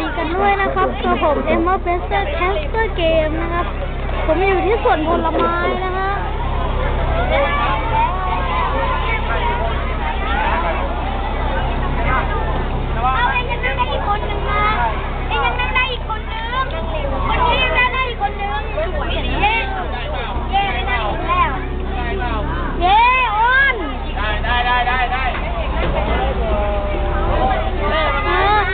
ดีกันด้วยนะครับตัวผมเอ็มเมอร์เบสเตอร์แคสเตอร์เกมนะครับ ผมอยู่ที่สวนผลไม้นะฮะเอาเองยังนั่งได้อีกคนนึงนะเองยังนั่งได้อีกคนนึงคนที่ยังนั่งได้อีกคนนึงเย้เย้ไม่นั่งอีกแล้วเย้อ้อนได้ได้ได้ได้ได้ อ่า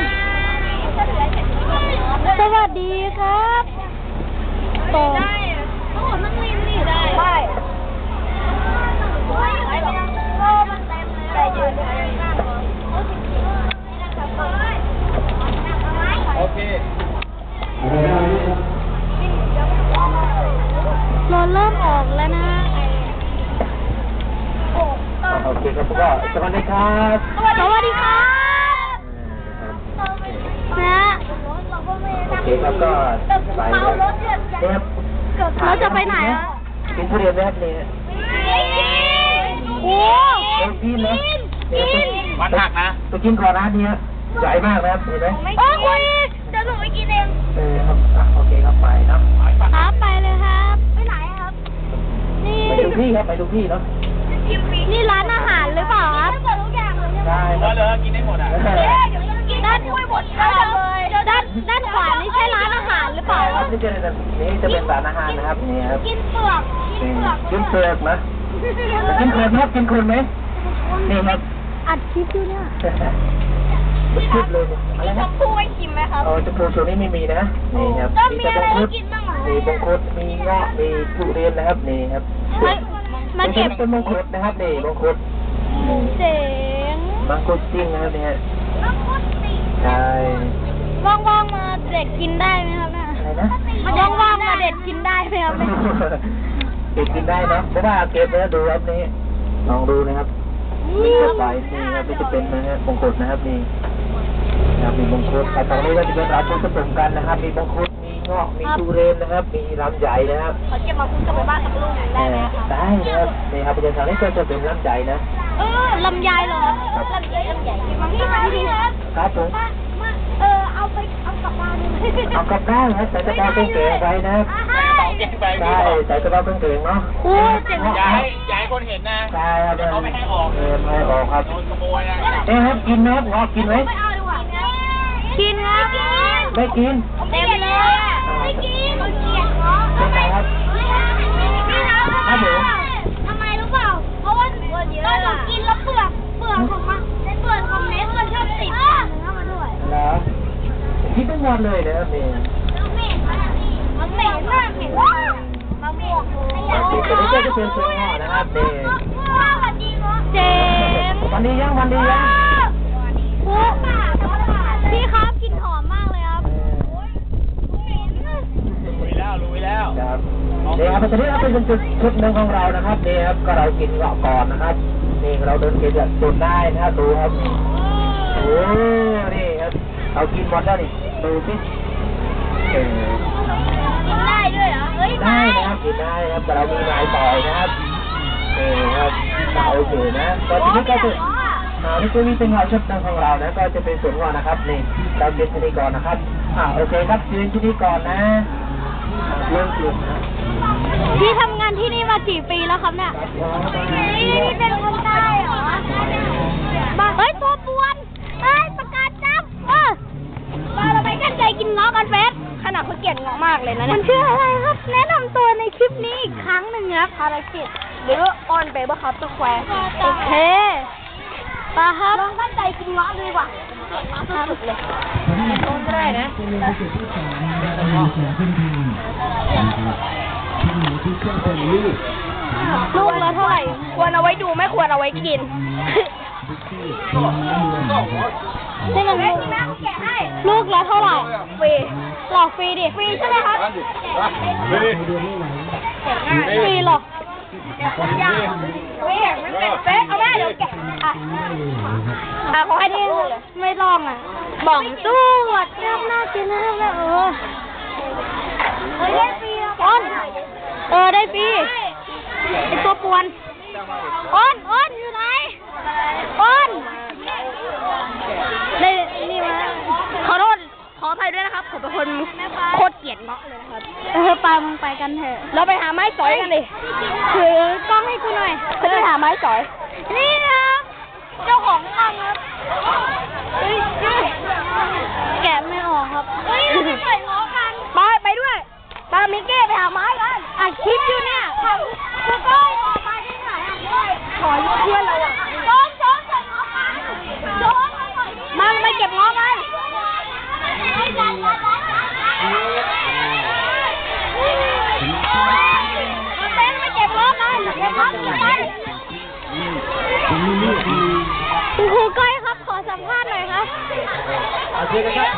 ส วัสดีครับต่อได้โอ้นั่งริมนี่ได้ได้ไปไปนั่งโอ้มันเต็มเลยได้ยืนได้นั่งโอ้สิบสี่นั่งกับเพื่อนนั่งทำไมโอเคเราเริ่มออกแล้วนะโอเคครับก็สวัสดีครับ สวัสดี โอเคครับก็ไปแล้วเครับเราจะไปไหนอะกินทุเรียนไหมครับเนี่ยโอ้เอ็มกินนะกินวันหักนะไปกินก่อนร้านนี้ใหญ่มากนะครับเห็นไหมโอ้คุยเดี๋ยวหนูไปกินเองเออครับอะโอเคครับไปเนาะครับไปเลยครับไปไหนครับ นี่ไปดูพี่ครับไปดูพี่เนาะกินฟรีนี่ร้านอาหารหรือเปล่าครับได้หมดทุกอย่างเลยใช่ไหมได้ครับเลยกินได้หมดอะเอ๊ะเดี๋ยวจะกินด้านกล้วยหมดทั้งเลย ด้านด้านขวานี่ใช่ร้านอาหารห รือเปล่าครับนี่จะเป็นนี่จะเป็นร้านอาหารนะครับนี่ครับกินเปลือกกินเปลือกกินเปลือกนะกินคนครับกินคนไหมนี่ครับอัดคลิปอยู่เนี่ยคิดเลยอะไรมีชนะมพู่ให้กินไหมครับเออจะพูช่วงนี้ไม่มีนะนี่ครับก็มีแต่อะไรบงคุให้ดกินบ้างเหรอมีบงคุดมีเงาะมีทุเรียนนะครับนี่ครับมามาเก็บต้นมงคุดนะครับนี่มงคุดเสียงมังคุดจริงนะครับเนี่ยมังคุดสิใช่ว่างๆมาเด็ดกินได้ไหมครับเนี่ย อะไรนะว่างๆมาเด็ดกินได้ไหมครับเนี่ยเด็กกินได้เนาะเพราะว่าเก็บแล้วดูครับนี่ลองดูนะครับนี่ก็ไปนี่ครับนี่จะเป็นนะฮะมงคุดนะครับนี่นะครับมีมงคุดแต่ตรงนี้ก็จะเป็นร้านผสมกันนะครับ มีมงคุดมีเงาะมีทุเรียนนะครับ มีลำไยนะครับขอเก็บมังคุดกลับไปบ้านสักลูกหนึ่งได้ไหมครับได้นะครับนี่ครับประชาชนนี่ก็จะเป็นลำไยนะเออลำไยเหรอลำใหญ่ลำใหญ่พี่ครับพี่ครับครับผมมามาเออเอาไปเอา กลับบ้านได้ไหมเอากลับได้ครับใส่กระเป๋าเครื่องเก๋ไปนะครับอ่าให้ได้ใส่กระเป๋าเครื่องเก๋เนาะโอ้เจ๋งอย่าให้อย่าให้คนเห็นนะใช่ครับเขาไม่ให้ออกเออไม่ให้ออกครับโดนขโมยนะเอ๊ะครับกินไหมครับงอกินไหมไม่เอาดีกว่ากินครับไม่กินเต็มเลยอะไม่กินมันเกลียดเนาะเป็นไงครับครับผมทำไมรู้เปล่าเพราะว่าตอนหนูกินแล้วเปลือกเปลือกของมันเปลือกของเม็ดมันชอบติดเนื้อมาด้วยแล้ว คิดทั้งวันเลยนะครับนี่มันเหม็นมากเหม็นมากมะม่วงโอเคตัวนี้ก็จะเป็นส่วนงอนะครับนี่สวัสดีเนาะเจ๋งวันดียังวันดียังโอ้พี่ครับกลินหอมมากเลยครับรู้แล้วรู้แล้วครับเนี่ครับตอนนี้เราเป็นจุดชุดหนึ่งของเรานะครับเนี่ครับก็เรากินเงาะก่อนนะครับนี่เราเดินกินจะตุนได้นะครับดูครับโอ้นี่ครับเรากินหมดแล้วนี่ ดูสิเออกินได้ด้วยเหรอ เฮ้ยได้นะครับกินได้ครับแต่เรามีนายต่อยนะครับเออครับเอาโอเคนะตอนนี้ก็จะอ่านี่คือนี่เป็นงานชุดหนึ่งของเรานะก็จะเป็นส่วนงอนนะครับนี่เราเรียนที่นี่ก่อนนะครับอ่าโอเคครับยืนที่นี่ก่อนนะอ่าเริ่มกินนะพี่ทำงานที่นี่มากี่ปีแล้วครับเนี่ยนี่เป็นคนใต้เหรอบ้าเฮ้ยตัวปวนเฮ้ยประกาศจับเออ มาเราไปกันใจกินเงาะกันเฟสขนาดเขาเกลียดเงาะมากเลยนะเนี่ยมันชื่ออะไรครับ แนะนำตัวในคลิปนี้อีกครั้งหนึ่งครับภารกิจหรือออนเบเบอร์ครับตัวแควร์โอเคปาครับลองตั้งใจกินเงาะดีกว่าเกลียดเงาะสุดๆเลยต้นก็ได้นะลูกละเท่าไหร่ ควรเอาไว้ดูไม่ควรเอาไว้กิน ใช่ไหมลูกแม่แกะให้ลูกละเท่าไหร่ฟรีหลอกฟรีดิฟรีใช่ไหมครับฟรีหรอกยาวไม่แกะไม่เป็นเป๊ะเอาแม่เดี๋ยวแกะอะอะขอให้ที่ไม่ลองอะบ่องตู้วัดน้ำน่ากินนะครับนะเออได้ฟรีอ้อนเออได้ฟรีไอตัวปวนอ้อนอ้อนอยู่ไหนอ้อน ได้นี่มาขอโทษขออเป็นคนโคตรเกลียดเงาะเลยนะครับ เออปามึงไปกันเถอะ เราไปหาไม้สอยกันดิถือกล้องให้กูหน่อยเขาจะไปหาไม้สอย นี่ครับเจ้าของกล้องครับเฮ้ยแกะไม่ออกครับเฮ้ยเราไปใส่ง้อกันไปไปด้วยไปมิกเก้ไปหาไม้กันอัดคลิปอยู่เนี่ยกูก็ออกมาที่ไหนอะขอยืมเพื่อนเราอะ โดนโดนใส่ง้อกันโดนมาหน่อยดิ มามาเก็บเงาะกัน ให้ดันมาดันมา มาเต้นมาเก็บเงาะกันเก็บเงาะเก็บไป คุณครูก้อยครับขอสัมภาษณ์หน่อยครับเอาเชิญนะครับ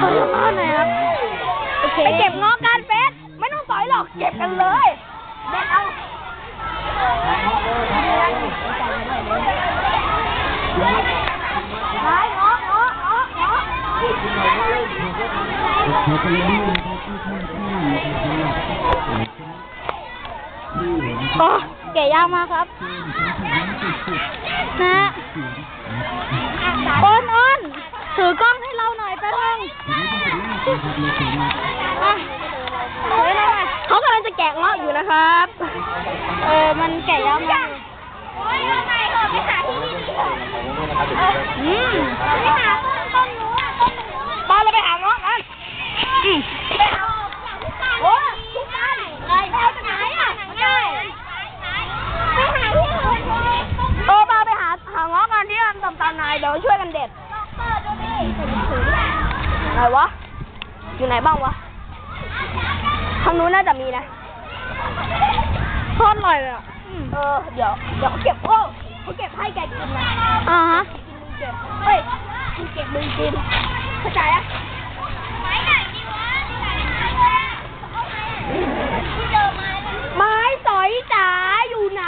ขอสัมภาษณ์หน่อยครับโอเคไปเก็บงาะกันเฟสไม่ต้องสอยหรอกเก็บกันเลยเด็ดเอาไม้เงาะเงาะเงาะเงาะโอ้แกะยากมากครับนะอ้นอ้นถือกล้องให้เราหน่อยแป๊บนึงอะถือหน่อยเขากำลังจะแกะเงาะอยู่นะครับ เออ มันแกะยากมากโอ้ยทำไมเธอไม่หาที่นี่ดีกว่าอืมไม่หาต้นต้นนู้นต้นนู้นไปเราไปหาเงาะกันอืมไปหาโอ้ยทุกการไปเอาจากไหนอะได้ไปหาที่อื่นเลยเออไปไปหาหาเงาะ กันที่อันต่ำๆหน่อยเดี๋ยวช่วยกันเด็ดเปิดดูดิไหนวะ อยู่ไหนบ้างวะ ทางนู้นน่าจะมีนะโคตรอร่อยเลยอะเออ เดี๋ยว เดี๋ยวเขาเก็บโอ้เขาเก็บให้แกกินนะอ่าฮะมึงเก็บเฮ้ยมึงเก็บมึงกิน เข้าใจอะไม้ไหนดีวะที่เจอไม้มันไม้สอยจ๋าอยู่ไหน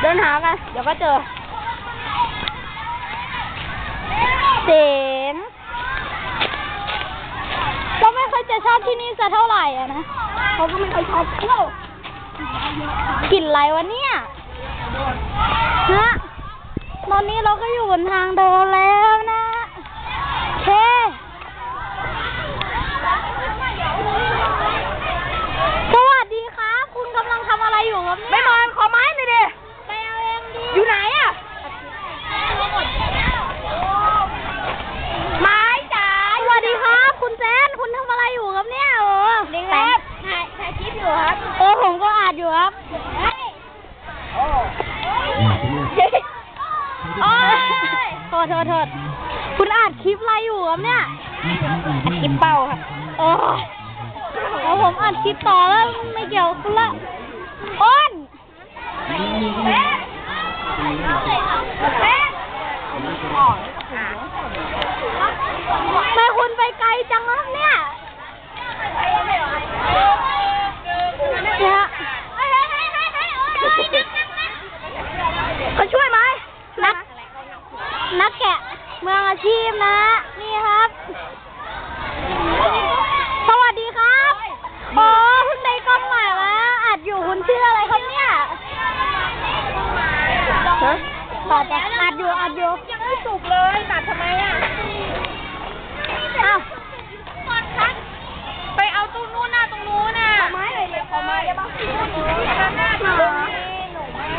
เดินหากัน เดี๋ยวก็เจอเจ๋งก็ไม่ค่อยจะชอบที่นี่สักเท่าไหร่อะนะเขาก็ไม่ค่อยชอบเที่ยวกลิ่นอะไรวะเนี่ย ฮะ ตอนนี้เราก็อยู่บนทางเดินแล้วนะโอเค สวัสดีครับ คุณกำลังทำอะไรอยู่ครับเนี่ย ไม่นอนขอไม้หน่อยดิ ไปเอาเองดิอยู่ไหนอะไม้จ๋าสวัสดีครับ คุณเจนคุณทำอะไรอยู่ครับเนี่ยโอ้ดีครับถ่ายถ่ายคลิปอยู่ครับเออผมก็อ่านอยู่ครับ โอ้ยโทษโทษโทษคุณอ่านคลิปอะไรอยู่ครับเนี่ยคลิปเป้าครับโอ้ยแล้วผมอ่านคลิปต่อแล้วไม่เกี่ยวกับคุณละอ้น ทำไมคุณไปไกลจังครับเนี่ยเนี่ยเขาช่วยไหมนัก นักแกะ เมืองอาชีพนะ นี่ครับ สวัสดีครับโอ้คุณได้กล้องใหม่แล้วอัดอยู่คุณชื่ออะไรครับเนี่ย ฮะ ต่อจากอัดอยู่อัดอยู่ยังไม่สุกเลยตัดทำไมอะอ้าวไปเอาตรงนู้นน่ะตรงนู้นน่ะไม้เลยเลยขอไม้ได้ปะ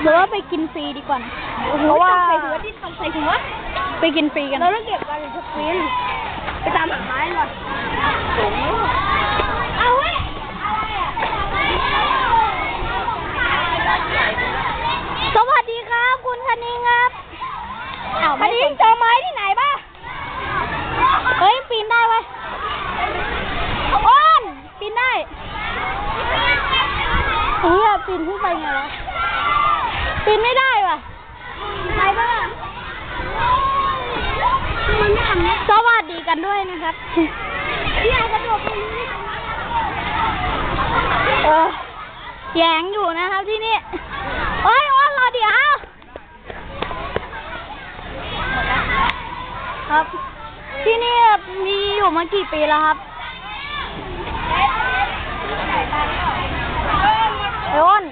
หรือว่าไปกินฟรีดีกว่าเพราะว่าใส่หัวที่ทำใส่หัวไปกินฟรีกันเราต้องเก็บกันทุกฟินไปตามหาไม้ก่อนเอาเว้ย สวัสดีครับ คุณคณิงครับ อ้าวคัไม่นนี้สนเจอไม้ที่ไหนบ้างเฮ้ยปีนได้ไว้ยอ้อนปีนได้เฮ้ยปีนขึ้นไปไงวะปีนไม่ได้ว่ะใครบ้างมันไม่ทำเนี่ยสวัสดีกันด้วยนะครับพี่ไอ้กระโดดตรงนี้เออแยงอยู่นะครับที่นี่เอ้ย ที่นี่มีอยู่มากี่ปีแล้วครับไอ้อน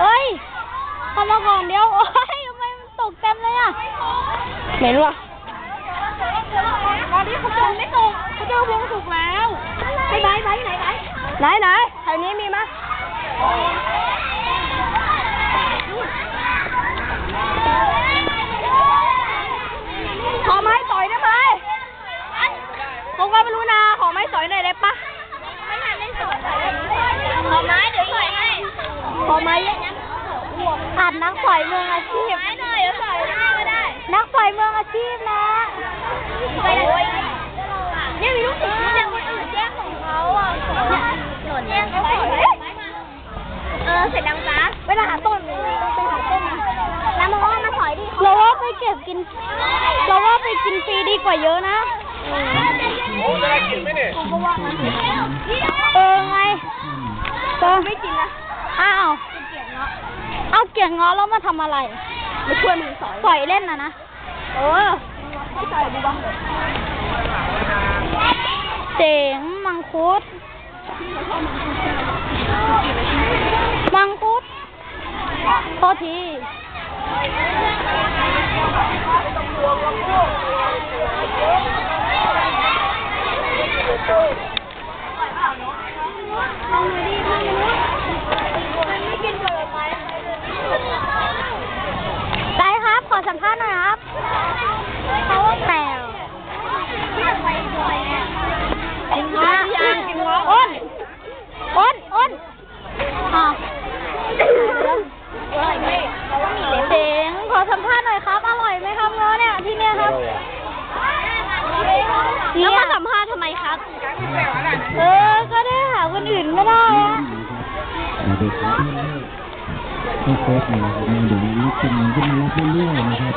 เฮ้ยทำมาก่อนเดียวโอ้ยทำไมมันตกเต็มเลยอะไหนรู้อะตอนนี้เขาจมไม่ตกเขาเจอวงสุกแล้วไปไปไปไหนไหนไหนไหนแถวนี้มีไหม ผมก็ไม่รู้นะขอไม่สอยหน่อยได้ปะไม่ทันไม่สอยขอไม้เดี๋ยวสอยให้ขอไม้ขาดนักปล่อยเมืองอาชีพไม่หน่อยเดี๋ยวสอยให้ก็ได้ นักปล่อยเมืองอาชีพนะไปเลยเนี่ยมีลูกศิษย์เนี่ยคนอื่นแย่งของเขาอะหล่นแย่งเขาเออเสร็จแล้วจ้าเวลาหาต้นไปหาต้นแล้วมาว่ามาสอยดิเราว่าไปเก็บกินเราว่าไปกินฟรีดีกว่าเยอะนะ โอ้จะได้กินไหมเนี่ยก็ว่างั้นเออไงเอไม่กินนะอ้าวเอาเกี่ยงง้อแล้วมาทำอะไรมาช่วยมึงสอยสอยเล่นนะนะเออใส่บุบังเจ๋งมังคุด มังคุดโทษที เย่าไปขอเพื่เลิกให้โค้ชนะครัเดี๋ยวนี้ขึ้นขึ้นมาเรื่อยๆนะครับ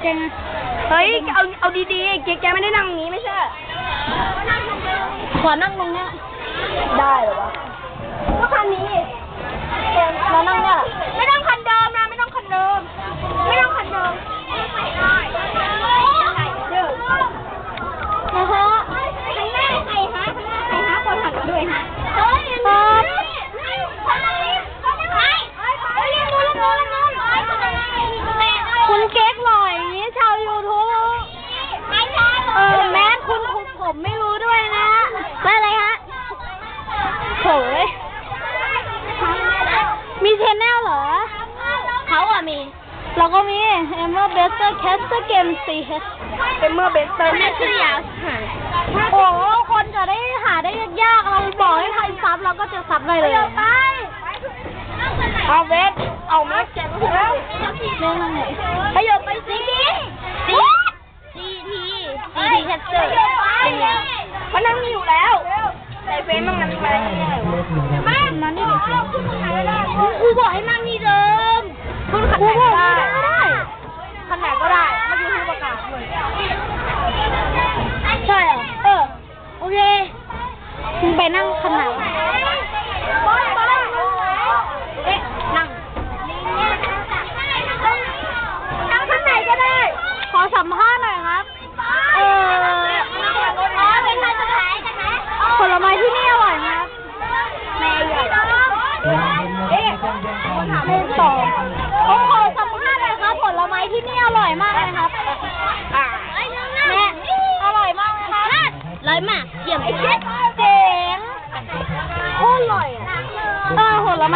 que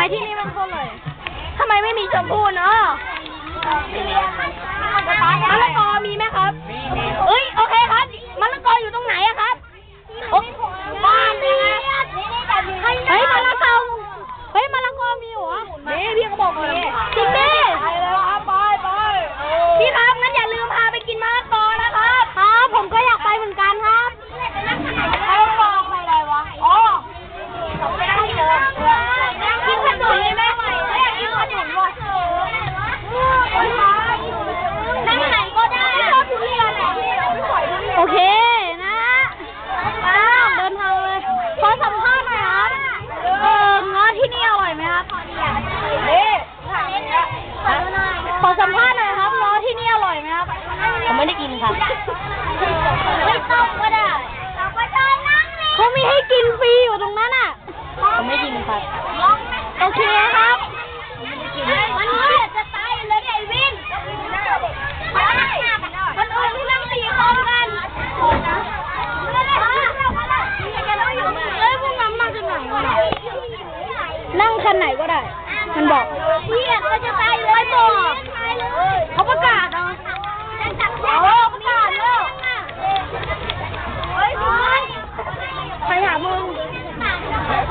I didn't even follow. นั่งคันไหนก็ได้ มันบอกเฮียก็จะตายเลยบอกเขาประกาศเอาโอ้ประกาศแล้วเฮ้ยคุณใครหามึง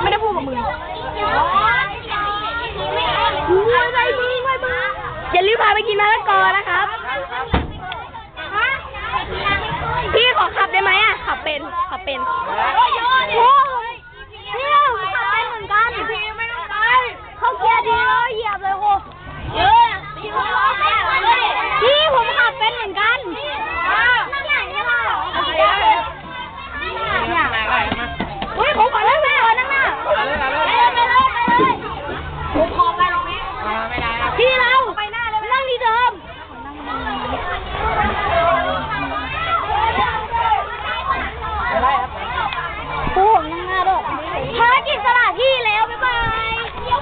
ไม่ได้พูดกับมึงไม่ไปมึงไม่มึงอย่าลืมพาไปกินมะละกอนะครับพี่ขอขับได้ไหมอะขับเป็นขับเป็นโอ้ยโอ้เนี่ยผมขับเป็นเหมือนกันไม่ต้องไป เขาเกียร์ดีเลยเหยียบเลยโอ้เยอะพี่ผมขับเป็นเหมือนกันงไหนเนี่ยพ่อ เนี่ยเฮ้ยผมขอนั่งหน้าขอนั่งหน้า ไปเลยไปเลยไปเลยผมขอไปตรงนี้ พี่เราไปหน้าเลยนั่งที่เดิมโอ้ผมนั่งหน้าด้วยภารกิจสละที่แล้วบ๊ายบายเดี๋ยว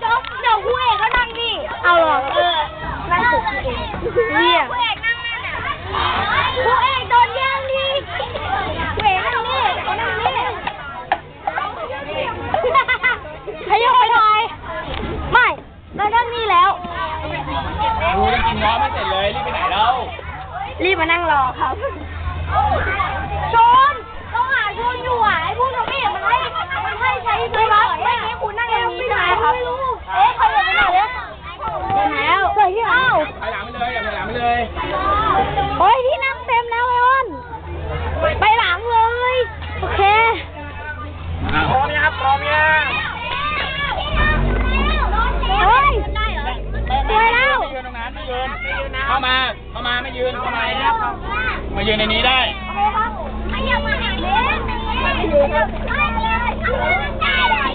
เดี๋ยวเดี๋ยวครูเอกก็นั่งดิเอาเหรอเออนั่งครูเอกเนี่ย ผู้เอกนั่งนั่นน่ะ ครูเอกโดนแย่งดิครูเอกนั่งนี่เขานั่งนี่ใครยกไปทายไม่เรานั่งนี่แล้ว กูยังกินง้อไม่เสร็จเลย รีบไปไหนแล้ว รีบมานั่งรอครับ ชนต้องหาชนอยู่อะไอ้พวกน้องเมย์มันให้มันให้ใช้ ไม่รับไม่นี้คุณนั่งตรงนี้ใช่ไหมครับ เอ๊ะเขาอยู่ไหนเนี่ย เต็มแล้วเฮ้ยเอ้า ไปหลังไปเลยอย่าไปหลังไป เลยเฮ้ยที่นั่งเต็มแล้วไอออน ไปหลังเลย โอเค พร้อมยังครับพร้อมยังเฮ้ยได้เหรอไปแล้ว ไม่ยืนตรงนั้นไม่ยืนเข้ามา เข้ามาไม่ยืนเข้ามาครับ มายืนในนี้ได้ ไม่อยากมาไหนเลยไม่เลยไม่เลยได้เลย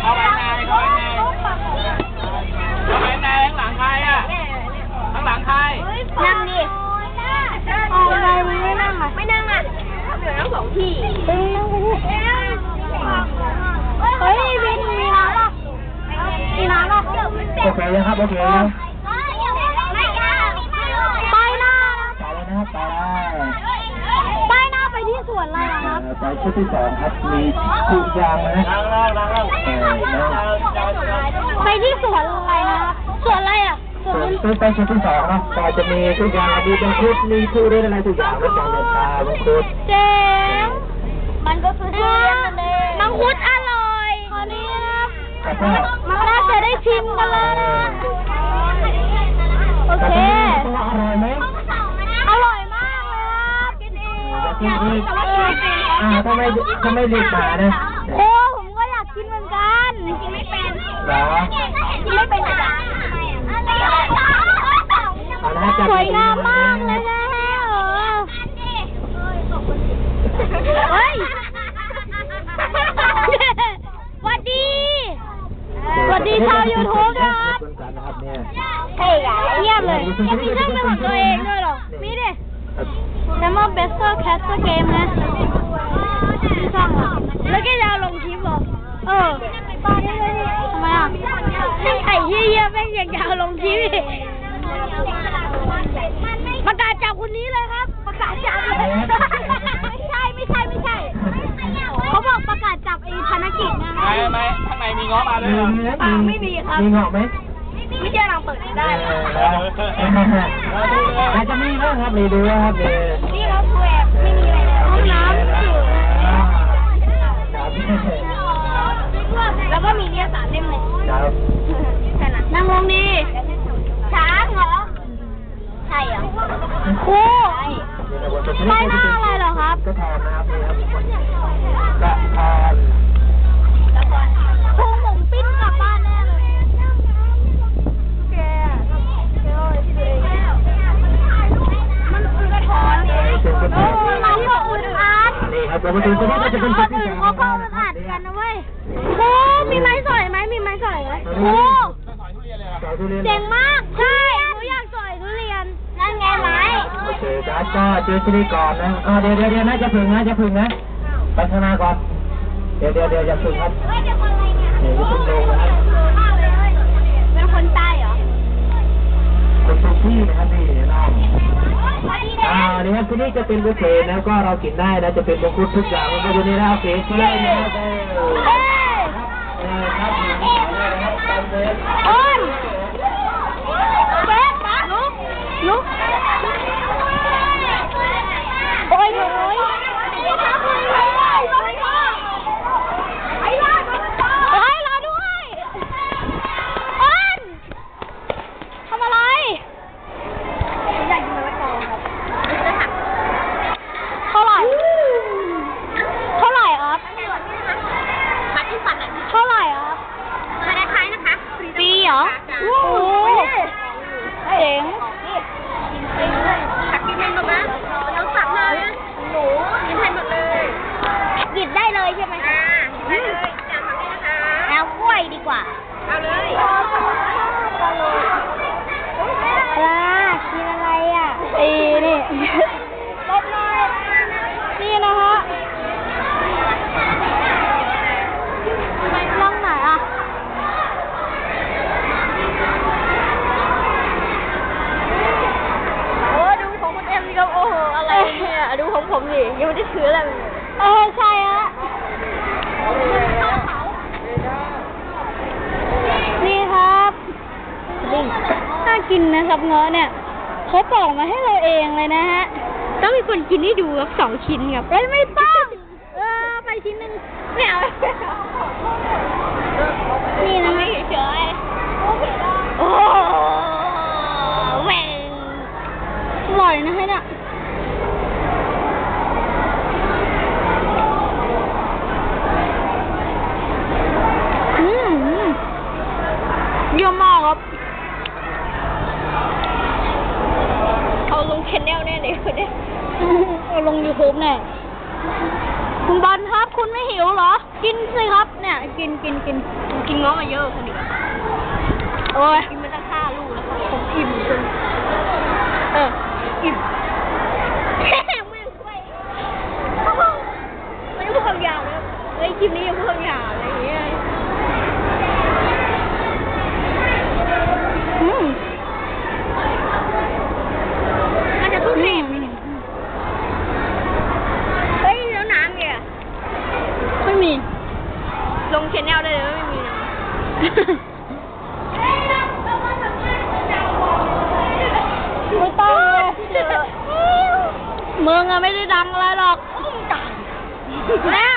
เข้าไปในเข้าไปในเข้าไปในข้างหลังใครอะ ข้าง หลังใคร นั่งดิเอาอะไรมึงไม่นั่งอะไม่นั่งอะเดี๋ยวนั่งสองที่เฮ้ยนั่งไปดิเฮ้ยวินมีน้ำป่ะมีน้ำป่ะโอเคนะครับ โอเคนะไม่ยากไปหน้านะไปแล้วนะครับไปแล้วไปหน้าไปที่สวนอะไรอะครับเอ่อไปชุดที่สองครับ มีทุกอย่างนะนั่งล่างนั่งล่างเออนะไปที่สวนอะไรนะครับสวนอะไรอะ สวนส่วนไปชุดที่สองนะก็จะมีทุกอย่างมีเป็นคุดมีทุเรียนอะไรทุกอย่างนะจองเดินตาบังคุดเจ๋งมันก็คือทุเรียนนั่นเองมังคุดอร่อยคราวนี้นะครับกาแฟมันน่าจะได้ชิมกันแล้วนะโอเคตัวอร่อยไหมอร่อยมากเลยครับกินเองอยากกินอีกอ่าถ้าไม่ถ้าไม่รีบมานะโอ้ผมก็อยากกินเหมือนกันกินไม่เป็นเหรอกินไม่เป็นจ้ะ เอาละฮะจัดสวยงามมากเลยนะเออเฮ้ยสวัสดี สวัสดีชาว YouTube ด้วยครับขอบคุณกันะครับเนี่ยเฮ้ยเงียบเลยมีช่องเป็นของตัวเองด้วยเหรอ มีดิแล้วมาเบสเตอร์แคสเตอร์เกมนะมีช่องอะแล้วก็จะเอาลงคลิปเหรอ เออ ทำไมอะไอ้เหี้ยๆแม่งยังจะเอาลงคลิปอีกประกาศจับคนนี้เลยครับ ประกาศจับเลยไม่ใช่ไม่ใช่ไม่ใช่ เขาบอกประกาศจับไอ้ธนกิจนะคไหนรับไหมข้างในมีง้อมาด้วยมีเหรอไหมไม่มีครับมีเหงาะไหมไม่ใช่เราเปิดได้เออแล้วอาจจะมีบ้างครับมีดูครับมีนี่เราแหวกไม่มีอะไรแล้วห้องน้ำ แล้วก็มีเนี่ยสามเล่มเลยครับนั่งลงดีช้างเหรอ ใช่เหรอครูไปหน้าอะไรเหรอครับ ก็ทอนนะครับนี่ครับกระทอน ดนี่ครับเรามาดูกันว่าจะเป็นคจุนที่อื่นสองเขาก็นะคอัรับดกันนะเว้ยครูมีไม้สอยไหมมีไม้สอยไหมครูสอยทุเรียนเจ๋งมาก ใช่หนูอยากสอยทุเรีเคครับก็เจอที่นี่ก่อนนะอ่าเดี๋ยวเดี๋ยวเดี๋ยวนะจะพึ่งนะจะพึ่งนะไปข้างหน้าก่อน เดี๋ยวเดี๋ยวเดี๋ยวจะพึ่งครับ เดี๋ยวคนอะไรเนี่ยเดี๋ยวจะพึ่งลงนะครับ เป็นคนใต้เหรอ คน ทุกที่นะครับนี่น้องไปดีอ่านะนี่ครับที่นี่จะเป็นบุฟเฟ่ต์นะก็เรากินได้นะจะเป็นมังคุดทุกอย่างมันก็อยู่ในร้านเฟสที่เลยนะครับเออเออครับมีที่ได้นะครับตามเอ้อนเฟส ลุกลุกโอ้ยโอ้ยโอ้ยรอด้วยอ้อนทำอะไร เท่าไหร่ เท่าไหร่ครับ มาที่ฝันอะ เท่าไหร่ครับ มาได้คล้ายนะคะ ฟรีเหรอ โอ้โหเจ๋ง ผักกินเป็นหมดนะน้องสับเลยหนูกินให้หมดเลย หยิบได้เลยใช่ไหม อ่ากินได้เลยอย่างนี้นะคะ เอากล้วยดีกว่า เอาเลย ปลากินอะไรอะเอ้นี่ลบหน่อยนี่นะฮะนั่งไหนอะ โอ้ดูของคุณเอ็มสิครับโอ้โหอะไรเนี่ยดูของผมสิยังไม่ได้ถืออะไรเลย เออใช่ฮะนี่ครับนี่น่ากินนะครับเงาะเนี่ยเขาปอกมาให้เราเองเลยนะฮะ ชิ้นให้ดูครับสองชิ้นครับ เอ้ยไม่ต้อง เออ ไปชิ้นหนึ่งไม่เอานี่นะฮะ เฉย โอ้แหว่งอร่อยนะฮะเนี่ยอืมเยี่ยมมากครับ เอาลงแชนแนลแน่เลยคุณเนี่ย เอาลง YouTube แน่คุณบอลครับ คุณไม่หิวเหรอ กินสิครับ เนี่ย กินกินกินกินง้อมาเยอะคนเดียวโอ้ยกินมาตั้งห้าลูกแล้วครับผมอิ่มจนเอออิ่มแม่งไม่ช่วยไม่ได้พูดคำหยาบเลยเฮ้ยคลิปนี้ยังพูดคำหยาบอะไรอย่างเงี้ยอืมมันจะทุเรศอืมเฮ้ยแล้วน้ำเนี่ยไม่มี ลงแชนแนลได้เลยว่าไม่มีน้ำไม่ต้องเลยมึงอะไม่ได้ดังอะไรหรอกแล้ว